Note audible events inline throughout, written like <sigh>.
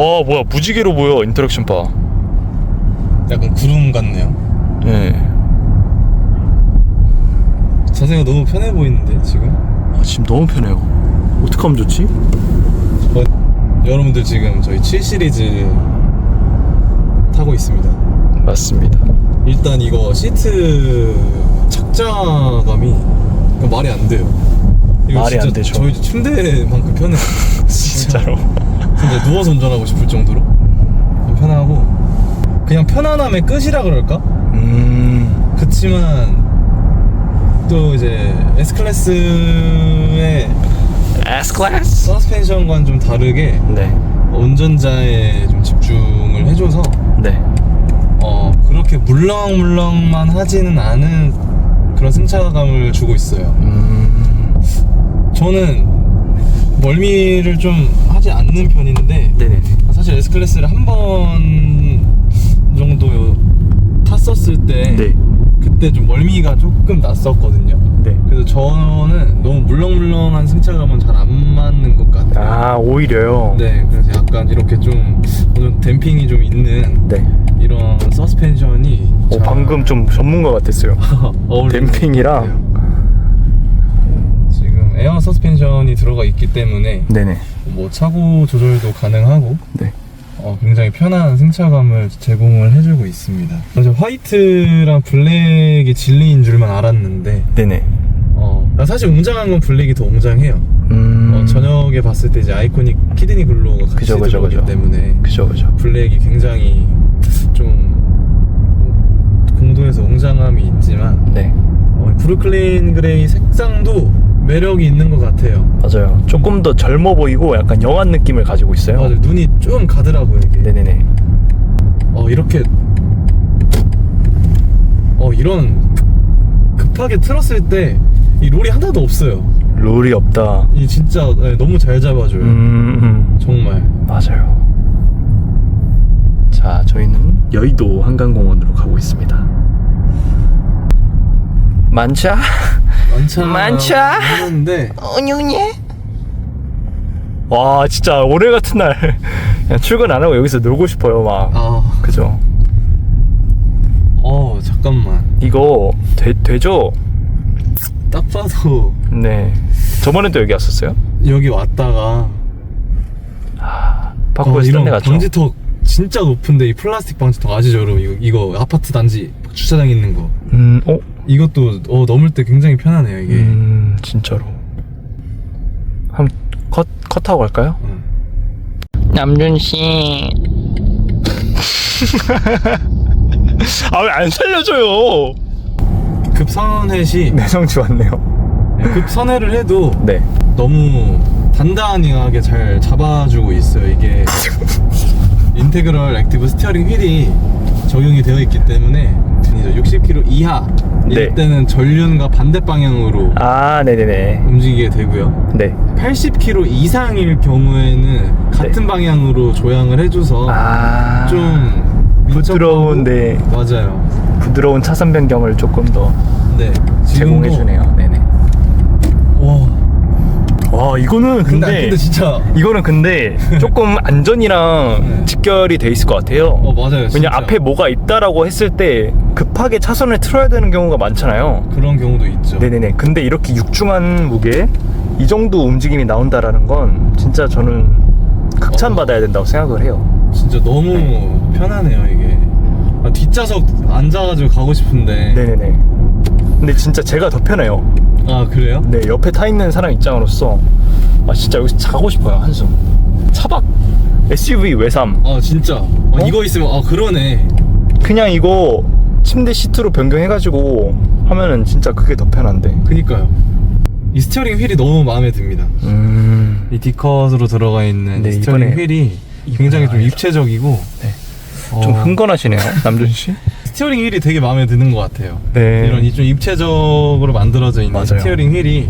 와 뭐야 무지개로 보여 인터랙션 바. 약간 구름 같네요. 예. 자세가 너무 편해 보이는데 지금? 아 지금 너무 편해요. 어떻게 하면 좋지? 어, 여러분들 지금 저희 7 시리즈 타고 있습니다. 맞습니다. 일단 이거 시트 착자감이 말이 안 돼요. 이거 말이 안 되죠. 저희 침대만큼 편해. <laughs> 진짜로. <laughs> 진짜 누워서 운전하고 싶을 정도로 좀 편하고 그냥 편안함의 끝이라 그럴까? 음. 그치만 또 이제 S 클래스의 S 클래스. 서스펜션과는 좀 다르게 네. 운전자에 좀 집중을 해줘서 네. 어 그렇게 물렁물렁만 하지는 않은 그런 승차감을 주고 있어요. 음. 저는 멀미를 좀 하지 않는 편인데 네네. 사실 S 클래스를 한 번 정도 탔었을 때 네. 그때 좀 멀미가 조금 났었거든요. 네. 그래서 저는 너무 물렁물렁한 승차감은 잘 안 맞는 것 같아요. 아 오히려요. 네, 그래서 약간 이렇게 좀 정도 댐핑이 좀 있는 네. 이런 서스펜션이 오, 잘 방금 좀 전문가 같았어요. <laughs> 어울리는 것 댐핑이랑. 같아요. 지금 에어 서스펜션이 들어가 있기 때문에 네네. 뭐 차고 조절도 가능하고 네. 어, 굉장히 편한 승차감을 제공을 해주고 있습니다. 사실 화이트랑 블랙이 진리인 줄만 알았는데 네네. 어, 나 사실 웅장한 건 블랙이 더 웅장해요. 음. 어, 저녁에 봤을 때 이제 아이코닉 키드니 글로우가 같이 그죠, 그죠, 들어오기 그죠. 때문에 그죠 그죠. 블랙이 굉장히 좀 공도에서 웅장함이 있지만 네. 어, 브루클린 그레이 색상도 매력이 있는 것 같아요. 맞아요. 조금 더 젊어 보이고 약간 영한 느낌을 가지고 있어요. 맞아요. 눈이 좀 가더라고요 이게. 네네네. 어 이렇게 어 이런 급하게 틀었을 때 이 롤이 하나도 없어요. 룰이 없다. 이 진짜 네, 너무 잘 잡아줘요. 음, 음. 정말. 맞아요. 자, 저희는 여의도 한강공원으로 가고 있습니다. 만차? <laughs> 많자 많자? 하는데 언영예? 와, 진짜 올해 같은 날 <laughs> 그냥 출근 안 하고 여기서 놀고 싶어요, 막. 아, 그죠? 어 잠깐만. 이거 되, 되죠? 딱 봐도 네. 저번에도 여기 왔었어요? 여기 왔다가 바꾸고 어, 있던 이런 데 갔죠? 방지턱 진짜 높은데 이 플라스틱 방지턱 아시죠 여러분 이거, 이거 아파트 단지 주차장 있는 거 음, 어? 이것도 어, 넘을 때 굉장히 편하네요 이게 음, 진짜로. 한번 컷, 컷하고 갈까요? 응. 남준 씨. <laughs> 아, 왜 안 살려줘요? 급선회시 내 성지 왔네요. 급선회를 해도 네. 너무 단단하게 잘 잡아주고 있어요 이게 인테그럴 액티브 스티어링 휠이 적용이 되어 있기 때문에 60km 이하 일 네. 때는 전륜과 반대 방향으로 아, 네네네. 움직이게 되고요 네. 80km 이상일 경우에는 같은 방향으로 조향을 해줘서 아. 좀 부드러운, 민첩하고- 네. 맞아요 부드러운 차선 변경을 조금 더네 제공해주네요. 네네. 와 와, 이거는 근데, 근데. 근데 진짜 이거는 근데 <laughs> 조금 안전이랑 네. 직결이 돼 있을 것 같아요. 어 맞아요 진짜. 왜냐 앞에 뭐가 있다라고 했을 때 급 하게 차선을 틀어야 되는 경우가 많잖아요. 그런 경우도 있죠 네네네. 근데 이렇게 육중한 무게 이 정도 움직임이 나온다라는 건 진짜 저는 극찬 어. 받아야 된다고 생각을 해요. 진짜 너무 편하네요 이게 아, 뒷좌석 앉아가지고 가고 싶은데 네네네. 근데 진짜 제가 더 편해요. 아 그래요? 네 옆에 타 있는 사람 입장으로서 아 진짜 여기서 자고 싶어요 한숨. 차박 SUV 외삼 아 진짜 아, 어? 이거 있으면 아 그러네 그냥 이거 침대 시트로 변경해가지고 하면은 진짜 그게 더 편한데. 그니까요 이 스티어링 휠이 너무 마음에 듭니다 음. 이 D컷으로 들어가 있는 네, 이 스티어링 이번에 휠이 굉장히 좀. 입체적이고 네. 좀 어, 흥건하시네요 남준 씨. <laughs> 스티어링 휠이 되게 마음에 드는 것 같아요 네. 이런 이 좀 입체적으로 만들어져 있는 맞아요. 스티어링 휠이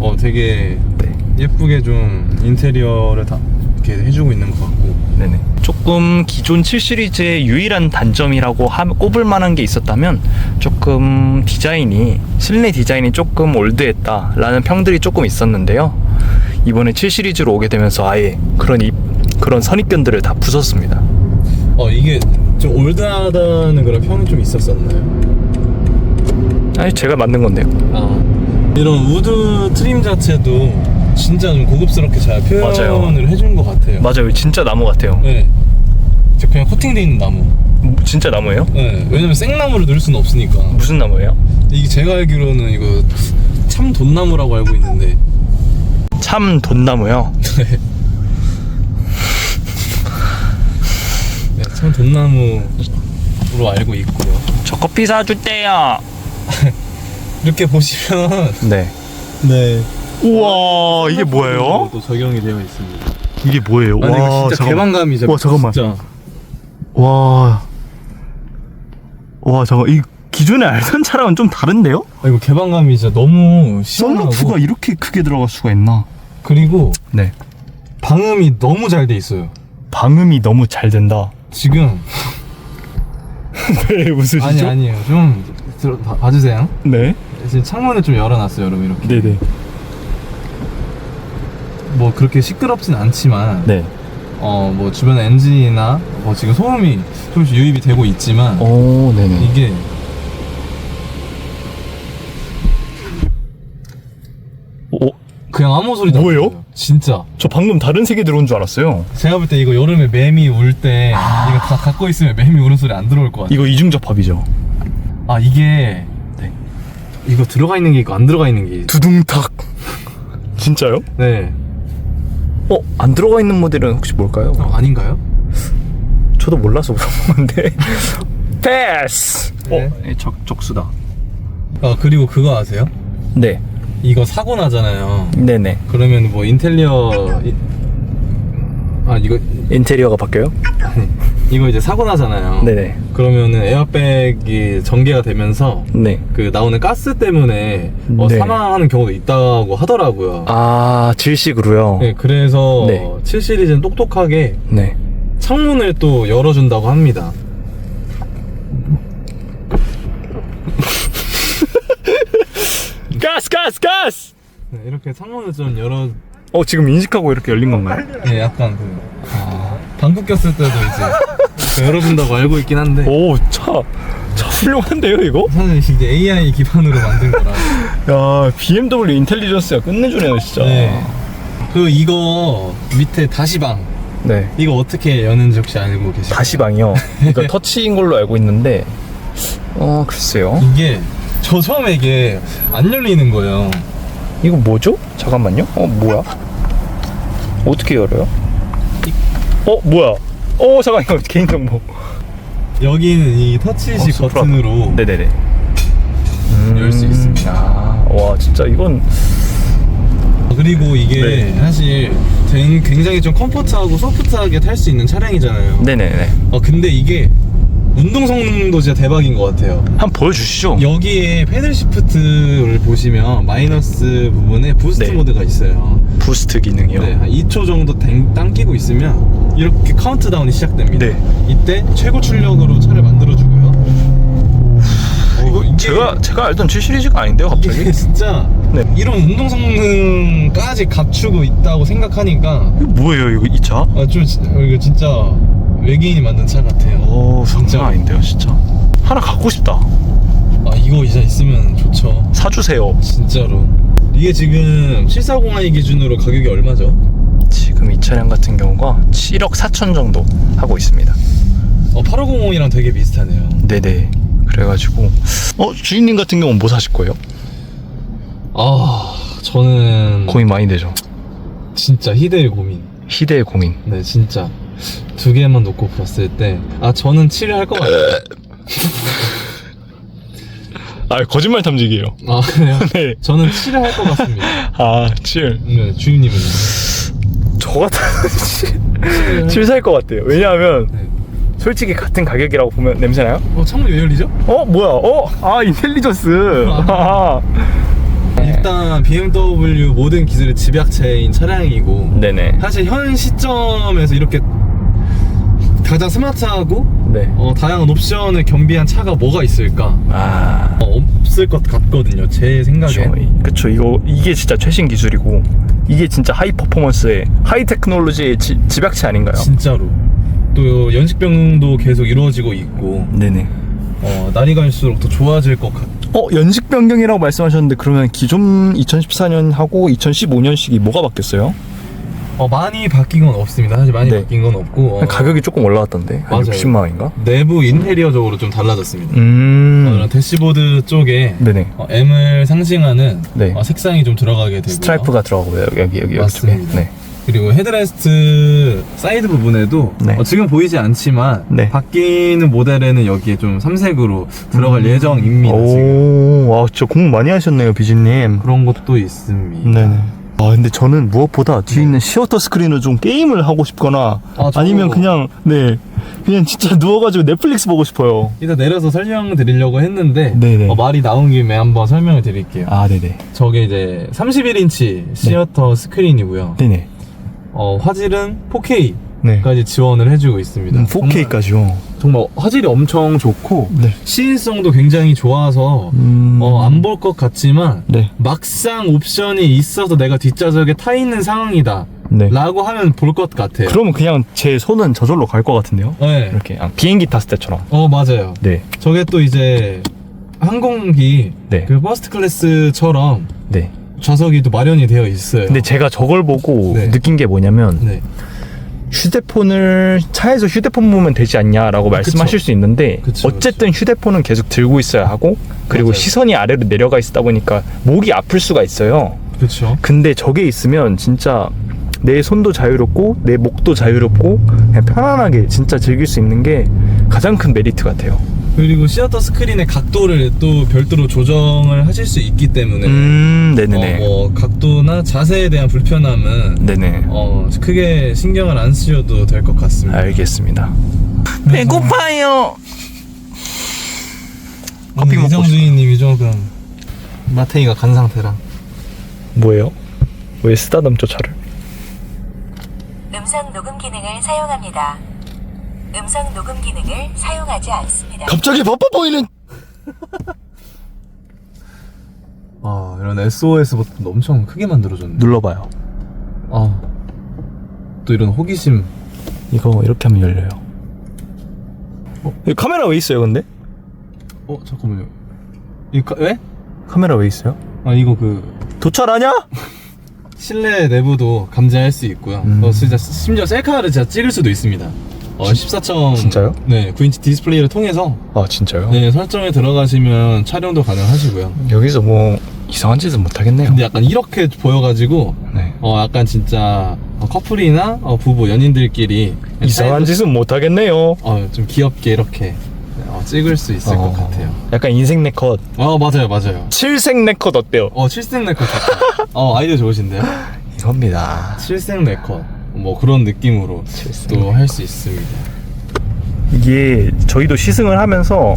어 되게 네. 예쁘게 좀 인테리어를 다 이렇게 해주고 있는 것 같고 네네. 조금 기존 7 시리즈의 유일한 단점이라고 하, 꼽을 만한 게 있었다면 조금 디자인이 실내 디자인이 조금 올드했다라는 평들이 조금 있었는데요. 이번에 7 시리즈로 오게 되면서 아예 그런 이 그런 선입견들을 다 부쉈습니다. 어 이게 좀 올드하다는 그런 평이 좀 있었었나요? 아니 제가 만든 건데요. 아 이런 우드 트림 자체도 진짜 좀 고급스럽게 잘 표현을 맞아요. 해준 것 같아요. 맞아요. 진짜 나무 같아요. 네. 저 그냥 코팅돼 있는 나무. 음, 진짜 나무예요? 네. 왜냐면 생나무를 넣을 수는 없으니까. 무슨 나무예요? 이게 제가 알기로는 이거 참 돈나무라고 알고 있는데. 참 돈나무요. <laughs> 네. 네, 참 돈나무로 알고 있고요. 저 커피 사줄게요. <laughs> 이렇게 보시면 네. 네. 우와 이게 뭐예요? 또 적용이 되어 있습니다. 이게 뭐예요? 아니 이거 진짜 개방감이죠. 와, 잠깐만. 진짜. 와. 와 잠깐 이 기존에 알던 차랑은 좀 다른데요? 아, 이거 개방감이 진짜 너무 시원하고 썬루프가 이렇게 크게 들어갈 수가 있나? 그리고 네. 방음이 너무 잘 돼 있어요. 방음이 너무 잘 된다. 지금 <laughs> 네 웃으시죠? 아니 아니에요. 좀 들어 봐- 봐주세요. 네. 지금 창문을 좀 열어놨어요, 여러분 이렇게. 네네. 뭐 그렇게 시끄럽진 않지만, 네. 어 뭐 주변 엔진이나 뭐 지금 소음이 조금씩 유입이 되고 있지만 오 네네. 이게 오, 그냥 아무 소리도 안 뭐예요? 들려요. 진짜. 저 방금 다른 색이 들어온 줄 알았어요. 제가 볼 때 이거 여름에 매미 울 때 이거 다 갖고 있으면 매미 우는 소리 안 들어올 것 같아요. 이거 이중접합이죠. 아 이게 네. 이거 들어가 있는 게 있고 안 들어가 있는 게 있- 두둥탁. 진짜요? 네. 어, 안 들어가 있는 모델은 혹시 뭘까요? 어, 아닌가요? 저도 몰라서 그런 건데. <laughs> 패스. 네. 어, 네, 적 적수다. 아 그리고 그거 아세요? 네. 이거 사고 나잖아요. 네네. 그러면 뭐 인테리어 이- 아 이거 인테리어가 바뀌어요? <laughs> 이거 이제 사고 나잖아요. 네네. 그러면은 에어백이 전개가 되면서 네. 그 나오는 가스 때문에 어, 네. 사망하는 경우도 있다고 하더라고요. 아, 질식으로요? 네, 그래서 네. 7 시리즈는 똑똑하게 네. 창문을 또 열어준다고 합니다. <laughs> 가스, 가스, 가스! 네, 이렇게 창문을 좀 열어, 어, 지금 인식하고 이렇게 열린 건가요? 네, 약간 그 방구 꼈을 때도 이제 이렇게 열어준다고 알고 있긴 한데 오, 차, 차 훌륭한데요, 이거? 사실 이제 AI 기반으로 만든 거라. 야, BMW 인텔리전스가 끝내주네요, 진짜. 네. 그 이거 밑에 다시방 네. 이거 어떻게 여는지 혹시 알고 계세요? 다시방이요. 이거 <laughs> 터치인 걸로 알고 있는데, 어, 글쎄요. 이게 저 처음에 이게 안 열리는 거예요. 이거 뭐죠? 잠깐만요. 어, 뭐야? 어떻게 열어요? 어, 뭐야? 어, 잠깐, 이거 개인 정보. 여기는 이 터치식 어. 버튼으로 네네네. 열 수 있습니다. 아, 와, 진짜 이건. 그리고 이게 네. 사실 된- 굉장히 좀 컴포트하고 소프트하게 탈 수 있는 차량이잖아요. 네네네. 어 근데 이게 운동 성능도 진짜 대박인 것 같아요. 한번 보여주시죠. 여기에 패들 시프트를 보시면 마이너스 부분에 부스트 네. 모드가 있어요. 부스트 기능이요. 네, 한 2초 정도 당, 당기고 있으면 이렇게 카운트다운이 시작됩니다. 네. 이때 최고 출력으로 차를 만들어주고요. 어, 이거 이게- 제가 제가 알던 7 시리즈가 아닌데요, 갑자기? 이게 진짜 <laughs> 네. 이런 운동 성능까지 갖추고 있다고 생각하니까 이거 뭐예요, 이거 이 차? 아, 좀 진- 어, 이거 진짜 외계인이 만든 차 같아요. 오. 장난 아닌데요, 진짜. 하나 갖고 싶다. 아 이거 이제 있으면 좋죠. 사주세요. 진짜로. 이게 지금 7402 기준으로 가격이 얼마죠? 지금 이 차량 같은 경우가 7억 4천 정도 하고 있습니다. 어 8500이랑 되게 비슷하네요. 네네. 그래가지고 어 주인님 같은 경우는 뭐 사실 거예요? 아 저는 고민 많이 되죠. 진짜 희대의 고민. 희대의 고민. 네 진짜 두 개만 놓고 봤을 때 아 저는 7을 할 것 같아요. 아 거짓말 탐지기예요. 아 그래요? <laughs> 네. 저는 7을 할 것 같습니다. 아 7. 네 주임님은요? 저 같아요. 7살 것 같아요. 왜냐하면 네. 솔직히 같은 가격이라고 보면 냄새나요? 어 창문 왜 열리죠? 어 뭐야? 어? 아 인텔리전스. 아. <laughs> 일단 BMW 모든 기술의 집약체인 차량이고 네네. 사실 현 시점에서 이렇게 가장 스마트하고 네. 어, 다양한 옵션을 겸비한 차가 뭐가 있을까? 아. 어, 없을 것 같거든요. 제 그쵸, 생각에. 이- 그쵸 이거 이게 진짜 최신 기술이고 이게 진짜 하이 퍼포먼스의 하이 테크놀로지의 지, 집약체 아닌가요? 진짜로. 또 연식 변경도 계속 이루어지고 있고 네네. 어, 날이 갈수록 더 좋아질 것 같. 어 연식 변경이라고 말씀하셨는데 그러면 기존 2014년하고 2015년식이 뭐가 바뀌었어요? 어, 많이 바뀐 건 없습니다. 사실 많이 네. 바뀐 건 없고 어, 가격이 조금 올라왔던데 한 맞아요. 60만 원인가? 내부 인테리어적으로 좀 달라졌습니다. 음. 어, 대시보드 쪽에 네네. 어, M을 상징하는 네. 어, 색상이 좀 들어가게 되고요. 스트라이프가 들어가고요 여기 여기 여기 쪽에. 맞습니다. 네. 그리고 헤드레스트 사이드 부분에도 네. 어, 지금 보이지 않지만 네. 바뀌는 모델에는 여기에 좀 삼색으로 들어갈 예정입니다. 지금. 음. 오, 와, 진짜 공부 많이 하셨네요, 비지님. 그런 것도 있습니다. 네네. 아, 근데 저는 무엇보다 뒤에 있는 시어터 스크린으로 좀 게임을 하고 싶거나 아, 저도- 아니면 그냥 네 그냥 진짜 <laughs> 누워가지고 넷플릭스 보고 싶어요. 일단 내려서 설명드리려고 했는데 네네. 어, 말이 나온 김에 한번 설명을 드릴게요. 아, 네네. 저게 이제 31인치 시어터 스크린이고요. 네네. 어, 화질은 4K 까지 네. 지원을 해주고 있습니다. 음, 4K까지요. 정말, 정말 화질이 엄청 좋고 네. 시인성도 굉장히 좋아서 음. 어, 안 볼 것 같지만 네. 막상 옵션이 있어서 내가 뒷좌석에 타 있는 상황이다 네. 라고 하면 볼 것 같아요. 그러면 그냥 제 손은 저절로 갈 것 같은데요? 네. 이렇게 아, 비행기 탔을 때처럼. 어 맞아요. 네. 저게 또 이제 항공기 네. 그 퍼스트 클래스처럼 네. 좌석이 또 마련이 되어 있어요. 근데 제가 저걸 보고 네. 느낀 게 뭐냐면 네. 휴대폰을 차에서 휴대폰 보면 되지 않냐라고 말씀하실 수 있는데 그쵸, 어쨌든 휴대폰은 계속 들고 있어야 하고 그리고 맞아요. 시선이 아래로 내려가 있다 보니까 목이 아플 수가 있어요. 그렇죠. 근데 저게 있으면 진짜 내 손도 자유롭고 내 목도 자유롭고 그냥 편안하게 진짜 즐길 수 있는 게 가장 큰 메리트 같아요. 그리고 시어터 스크린의 각도를 또 별도로 조정을 하실 수 있기 때문에 음, 네네네. 어, 뭐 각도나 자세에 대한 불편함은 네네. 어, 크게 신경을 안 쓰셔도 될 것 같습니다. 알겠습니다. 배고파요. 커피 먹고 이정 주인님이 조금 마탱이가 간 상태라. 뭐예요? 왜 쓰다듬죠 차를? 음성 녹음 기능을 사용합니다. 음성 녹음 기능을 사용하지 않습니다. 갑자기 바빠 보이는. 아 이런 SOS 버튼도 엄청 크게 만들어줬네. 눌러봐요. 아, 또 이런 호기심. 이거 이렇게 하면 열려요. 어? 이 카메라 왜 있어요, 근데? 어 잠깐만요. 이거 왜? 카메라 왜 있어요? 아 이거 그 도찰하냐? 실내 내부도 감지할 수 있고요. 음. 어, 진짜 심지어 셀카를 진짜 찍을 수도 있습니다. 어, 14점 진짜요? 네, 9인치 디스플레이를 통해서 아 진짜요? 네, 설정에 들어가시면 촬영도 가능하시고요. 여기서 뭐 이상한 짓은 못 하겠네요. 근데 약간 이렇게 보여가지고 네. 어 약간 진짜 어, 커플이나 어, 부부 연인들끼리 이상한 짓은 못 하겠네요. 어 좀 귀엽게 이렇게 어, 찍을 수 있을 것 같아요. 약간 인생 네컷, 어 맞아요 맞아요. 칠색 네컷 어때요? 어 칠색 네컷 좋다. 어 아이디어 좋으신데요? <laughs> 이겁니다. 칠색 네컷 뭐 그런 느낌으로 또 할 수 있습니다. 이게 저희도 시승을 하면서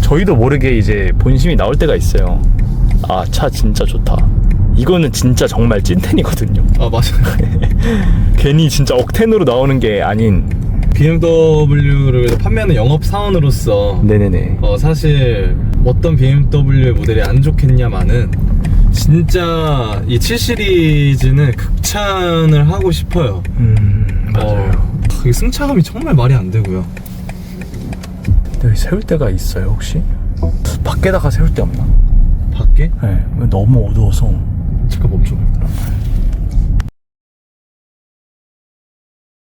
저희도 모르게 이제 본심이 나올 때가 있어요. 아 차 진짜 좋다. 이거는 진짜 정말 찐텐이거든요. 아 맞아요. <laughs> 괜히 진짜 억텐으로 나오는 게 아닌. BMW를 판매하는 영업 사원으로서 네네네. 어, 사실 어떤 BMW 모델이 안 좋겠냐마는 진짜 이 7 시리즈는 극찬을 하고 싶어요. 음 맞아요. 어, 그 승차감이 정말 말이 안 되고요. 여기 세울 데가 있어요 혹시? 밖에다가 세울 데 없나? 밖에 네. 너무 어두워서. 잠깐 멈춰.